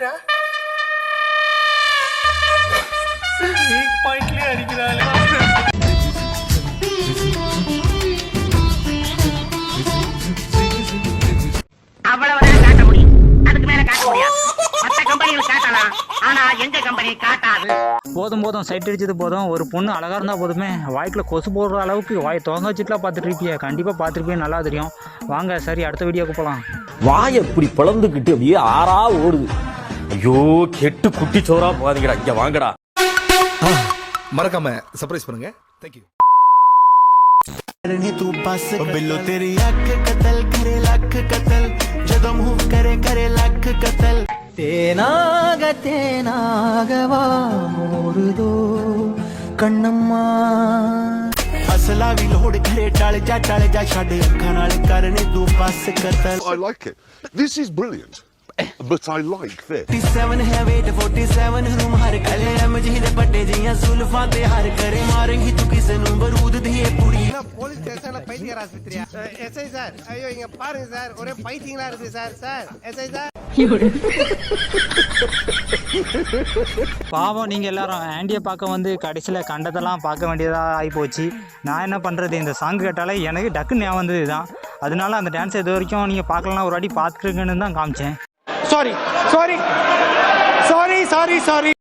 அடிக்கிறா வீக் பாயிண்ட்லயே அடிக்கிறாளே. அவ்வளவுதான் காட்ட முடியும். அதுக்கு மேல காட்ட முடியாது. மத்த கம்பெனிகள் காட்டலாம். ஆனா எங்க கம்பெனி காட்டாது? போதும் போதும். சைட் அடிச்சது போதும். ஒரு பொண்ணு அழகா இருந்தா போதுமே. வாய்க்குள்ள கொசு போடுற அளவுக்கு வாய் திறந்து வச்சுட்டுலாம் பார்த்துட்டு இருப்பிய கண்டிப்பா பார்த்துருப்பிய நல்லா தெரியும். வாங்க சரி அடுத்த வீடியோக்கு போலாம். வாய் இப்படி பிளந்துக்கிட்டு அப்படியே ஆறா ஓடுது. ஐயோ கெட்டு குட்டி சோறா போகாதீங்கடா இங்க வாங்கடா மறக்காம சர்ப்ரைஸ் பண்ணுங்க தேங்க்யூ ਕਰਨੀ ਤੂੰ ਬਸ ਬਿੱਲੋ ਤੇਰੀ ਅੱਖ ਕਤਲ ਕਰੇ ਲੱਖ ਕਤਲ ਜਦੋਂ ਮੂੰਹ ਕਰੇ ਕਰੇ ਲੱਖ ਕਤਲ தேனாக தேனாகவா மோருதோ கண்ணம்மா ਅਸਲਾ ਵੀ ਲੋੜ ਕਰੇ ਟਲ ਜਾ ਟਲ ਜਾ ਛੱਡ ਅੱਖਾਂ ਨਾਲ ਕਰਨੀ ਤੂੰ ਬਸ ਕਤਲ I like it. This is brilliant. but I like this. 47 है weight 47 room हर कले मुझे ही पट्टे जिया जुल्फां ते हर करे मारेंगी तू किसे नु बरूद दिए पूरी போலீஸ் ஸ்டேஷன்ல பைத்தியக்கார ஆஸ்பத்திரியா எஸ்ஐ சார் ஐயோ இங்க பாருங்க சார் ஒரே பைத்தியங்களா இருக்கு சார் சார் எஸ்ஐ சார் பாவம் நீங்கள் எல்லாரும் ஆண்டியை பார்க்க வந்து கடைசியில் கண்டதெல்லாம் பார்க்க வேண்டியதாக ஆகிப்போச்சு நான் என்ன பண்ணுறது இந்த சாங் கேட்டாலே எனக்கு டக்குன்னு ஞாபகம் வந்தது தான் அதனால அந்த டான்ஸ் இது வரைக்கும் நீங்கள் பார்க்கலாம் ஒரு வாட்டி பார்த்துருக்குன்னு தான் காமிச்சேன். Sorry sorry sorry sorry sorry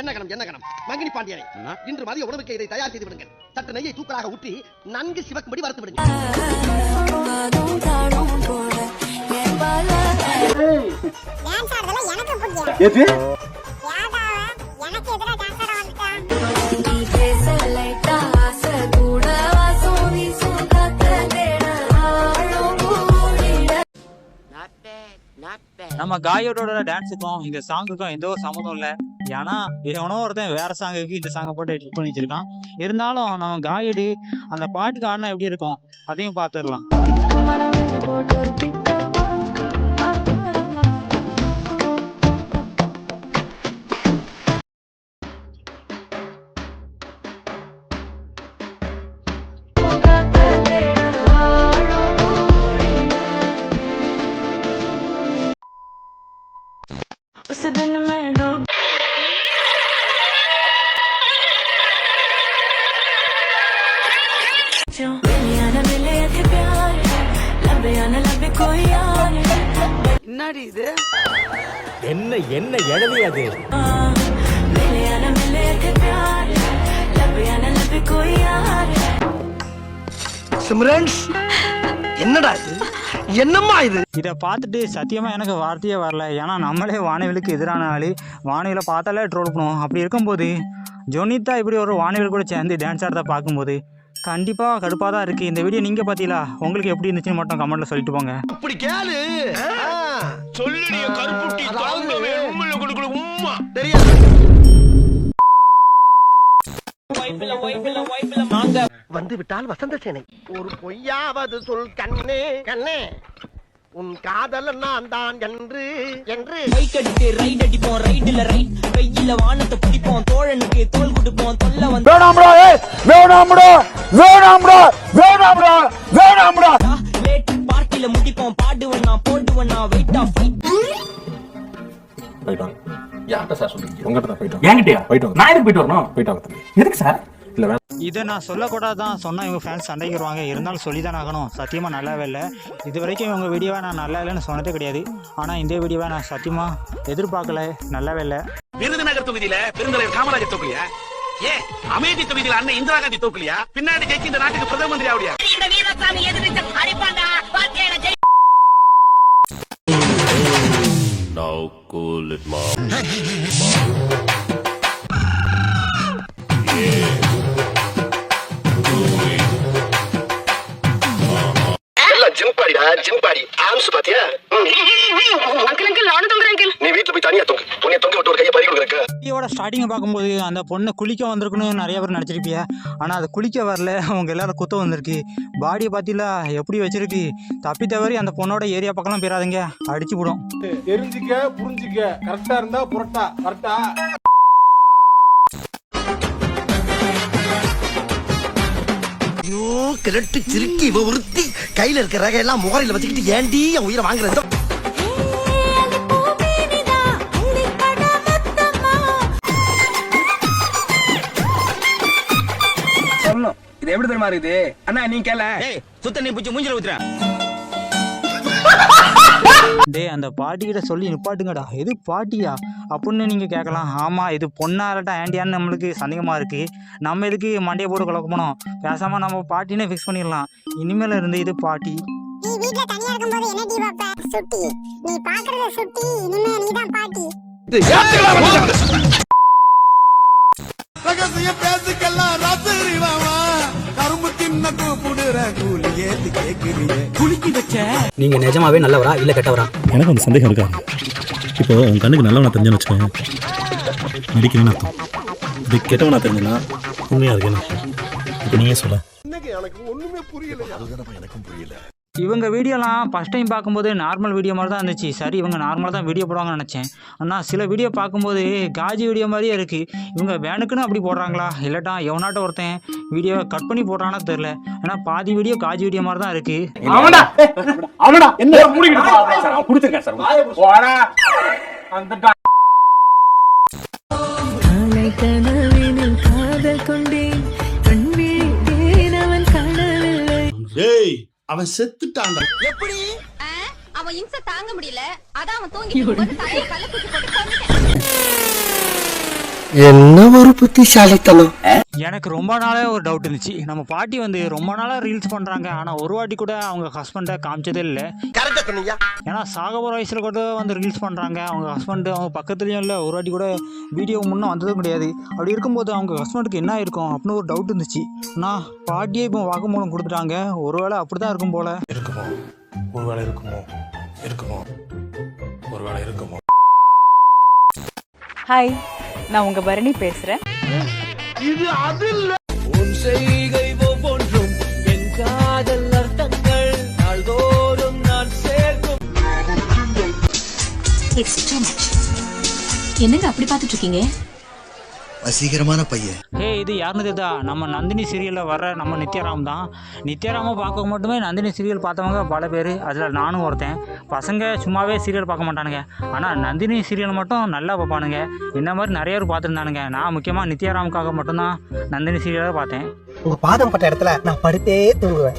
என்ன கணம் என்ன கணம்? மங்கினி பாண்டியனை இன்று மதிய உணவுக்கு இதை தயார் செய்து விடுங்கள். சற்று நெய்யை தூக்கலாக ஊற்றி நன்கு சிவக்கும்படி வறுத்து விடுங்கள். நம்ம காயோட டான்ஸுக்கும் இந்த சாங்குக்கும் எந்த ஒரு சம்மந்தம் இல்லை. ஏன்னா எவனோ ஒருத்தன் வேற சாங்குக்கு இந்த சாங்கை போட்டு எடிட் பண்ணி வச்சிருக்கான். இருந்தாலும் நம்ம காயடு அந்த பாட்டுக்கு ஆடினா எப்படி இருக்கும்? அதையும் பார்த்துடலாம். उस दिन मैं डूब जो मिलिया न मिले थे प्यार लबे न लबे कोई यार என்ன என்ன எழுதி அது मिलिया न मिले थे प्यार लबे न लबे कोई यार சிம்ரன்ஸ் என்னடா இது என்னம்மா இது? இதை பார்த்துட்டு சத்தியமா எனக்கு வார்த்தையே வரல. ஏன்னா நம்மளே வானவிலுக்கு எதிரான ஆளு. வானவில பார்த்தாலே ட்ரோல் பண்ணுவோம். அப்படி இருக்கும்போது ஜொனிதா இப்படி ஒரு வானவில் கூட சேர்ந்து டான்ஸ் ஆடுறத பார்க்கும்போது கண்டிப்பாக கடுப்பாக தான் இருக்குது இந்த வீடியோ நீங்கள் பார்த்தீங்களா? உங்களுக்கு எப்படி இருந்துச்சுன்னு மட்டும் கமெண்ட்டில் சொல்லிட்டு போங்க. அப்படி கேளு. சொல்லுடைய கருப்புட்டி தாங்கவே உண்மையில கொடுக்கல உம்மா. தெரியாது. வந்து விட்டால் வசந்த சேனை. ஒரு பொய்யாவது சொல் கண்ணே கண்ணே. உன் காதலன் நான் தான் என்று என்று. பைக் அடித்து ரைட் அடிப்போம் ரைட்ல ரைட். கையில வானத்தை பிடிப்போம் தோழனுக்கு தோல் கொடுப்போம் தொல்ல வந்து வேணாம்டா ஏய் வேணாம்டா வேணாம்டா வேணாம்டா வேணாம்டா. லேட் பார்ட்டில முடிப்போம் பாடுவன் நான் போடுவன் நான் வெயிட் ஆஃப் போயிட்டோம் யார்கிட்ட சார் சொல்றீங்க? உங்ககிட்ட தான் போயிட்டோம் என்கிட்டயா? போயிட்டோம் நான் எதுக்கு போயிட்டு வரணும்? போயிட்டு வரது எதுக்கு சார்? இதை நான் சொல்லக்கூடாது தான் சொன்னால் இவங்க ஃபேன்ஸ் சண்டைக்கு வருவாங்க இருந்தாலும் சொல்லி தான் ஆகணும். சத்தியமாக நல்லாவே இல்லை. இது வரைக்கும் இவங்க வீடியோவை நான் நல்லா இல்லைன்னு சொன்னதே கிடையாது. ஆனால் இந்த வீடியோவை நான் சத்தியமாக எதிர்பார்க்கல. நல்லாவே இல்லை. விருதுநகர் தொகுதியில பெருந்தலைவர் காமராஜர் தோக்கலையா? ஏ அமேதி தொகுதியில அண்ணன் இந்திரா காந்தி தோக்கலையா? பின்னாடி ஜெயிச்சு இந்த நாட்டுக்கு பிரதம மந்திரி ஆவடியா? இந்த வீரசாமி எதிர்த்து அடிப்பாண்டா? பாத்தியால Jai Now cool it mom. வீடியோட ஸ்டார்டிங்கை பார்க்கும்போது அந்த பொண்ணு குளிக்க வந்திருக்குன்னு நிறைய பேர் நினச்சிருப்பிய. ஆனால் அது குளிக்க வரல. அவங்க எல்லாரும் குத்த வந்திருக்கு. பாடியை பார்த்தீங்களா எப்படி வச்சிருக்கு? தப்பி தவறி அந்த பொண்ணோட ஏரியா பக்கம்லாம் போயிடாதீங்க அடிச்சு விடும் தெரிஞ்சுக்க புரிஞ்சுக்க. கரெக்டா இருந்தா புரட்டா. கரெக்டா ஐயோ கிழட்டு சிரிக்கி இவ உறுத்தி கையில இருக்கிற ரகை எல்லாம் முகரையில வச்சுக்கிட்டு ஏண்டி என் உயிரை வாங்குறது? தெரியுமா இருக்குது? அண்ணா நீ கேள. சுத்த நீ பிடிச்சி மூஞ்சில ஊத்துறேன் டேய் அந்த பாட்டிக்கிட்ட சொல்லி நிப்பாட்டுங்கடா. எது பாட்டியா? அப்படின்னு நீங்கள் கேட்கலாம் ஆமாம் இது பொண்ணா இல்லாட்டா ஆண்டியான்னு நம்மளுக்கு சந்தேகமாக இருக்குது நம்ம எதுக்கு மண்டையை போட்டு குழப்பணும்? பேசாமல் நம்ம பாட்டினே ஃபிக்ஸ் பண்ணிடலாம். இனிமேல் இருந்து இது பாட்டி. நீ வீட்ல தனியா இருக்கும்போது என்ன டி பாப்ப சுட்டி. நீ பாக்குறத சுட்டி இனிமே நீதான் பாட்டி. நீங்க நிஜமாவே நல்லவரா இல்ல கெட்டவரா? எனக்கு அந்த சந்தேகம் இருக்கா? இப்போ உன் கண்ணுக்கு நல்லவனா தெரிஞ்சுன்னு வச்சுக்கோங்க நடிக்கிறேன்னு அர்த்தம். இது கெட்டவனா தெரிஞ்சுன்னா உண்மையா இருக்கேன்னு இப்போ நீயே சொல்ல. எனக்கு ஒண்ணுமே புரியல அதுதான் எனக்கும் புரியல. இவங்க வீடியோலாம் ஃபஸ்ட் டைம் பார்க்கும்போது நார்மல் வீடியோ மாதிரி தான் இருந்துச்சு. சரி இவங்க நார்மலாக தான் வீடியோ போடுவாங்கன்னு நினச்சேன். ஆனால் சில வீடியோ பார்க்கும்போது காஜி வீடியோ மாதிரியே இருக்குது இவங்க வேனுக்குன்னு அப்படி போடுறாங்களா? இல்லாட்டா எவனாட்ட ஒருத்தன் வீடியோ கட் பண்ணி போடுறான்னு தெரில ஆனால் பாதி வீடியோ காஜி வீடியோ மாதிரி தான் இருக்குது அவனா அவனா என்ன? மூடிக்கிட்டு பிடிச்சிருக்கேன் சார். போடா அந்த காதல் கொண்டேன். கண் விழித்தேன் அவன் காணவில்லை அவன் செத்துட்டான்டா. எப்படி? அவன் இம்சை தாங்க முடியல. அதான் அவன் தூங்கி என்ன ஒரு புத்திசாலித்தனம்? எனக்கு ரொம்ப நாளாக ஒரு டவுட் இருந்துச்சு. நம்ம பாட்டி வந்து ரொம்ப நாளாக ரீல்ஸ் பண்ணுறாங்க ஆனால் ஒரு வாட்டி கூட அவங்க ஹஸ்பண்டை காமிச்சதே இல்லை. ஏன்னா சாக போகிற வயசில் கூட வந்து ரீல்ஸ் பண்ணுறாங்க அவங்க ஹஸ்பண்டு அவங்க பக்கத்துலேயும் இல்லை. ஒரு வாட்டி கூட வீடியோ முன்னே வந்ததும் கிடையாது. அப்படி இருக்கும்போது அவங்க ஹஸ்பண்டுக்கு என்ன இருக்கும் அப்படின்னு ஒரு டவுட் இருந்துச்சு. நான் பாட்டியே இப்போ வாக்குமூலம் கொடுத்துட்டாங்க. ஒருவேளை அப்படி தான் இருக்கும் போல். இருக்குமோ? ஒருவேளை இருக்குமோ? இருக்குமோ? ஒருவேளை இருக்குமோ? ஹாய் நான் உங்க பரணி பேசுறேன் உன் செய்கை ஒவ்வொன்றும் என் காதல் அர்த்தங்கள். நாள்தோறும் நான் சேர்க்கும். என்னங்க அப்படி பாத்துட்டு இருக்கீங்க? வசீகரமான பையன். ஹே இது யாருன்னு தெரியுதா நம்ம நந்தினி சீரியலில் வர நம்ம நித்யாராம் தான். நித்யாராமை பார்க்க மட்டுமே நந்தினி சீரியல் பார்த்தவங்க பல பேர். அதில் நானும் ஒருத்தன். பசங்க சும்மாவே சீரியல் பார்க்க மாட்டானுங்க. ஆனால் நந்தினி சீரியல் மட்டும் நல்லா பார்ப்பானுங்க. இந்த மாதிரி நிறைய பேர் பார்த்துருந்தானுங்க. நான் முக்கியமாக நித்யாராமுக்காக மட்டும்தான் நந்தினி சீரியலை பார்த்தேன். உங்க பாதம் பட்ட இடத்துல நான் படுத்தே தூங்குவேன்.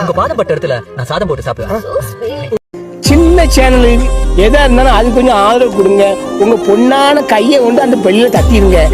உங்க பாதப்பட்ட இடத்துல நான் சாதம் போட்டு சாப்பிடுவேன். சின்ன சேனல் எதா இருந்தாலும் அது கொஞ்சம் ஆதரவு கொடுங்க. உங்க பொண்ணான கையை கொண்டு அந்த பெல்லில தட்டிடுங்க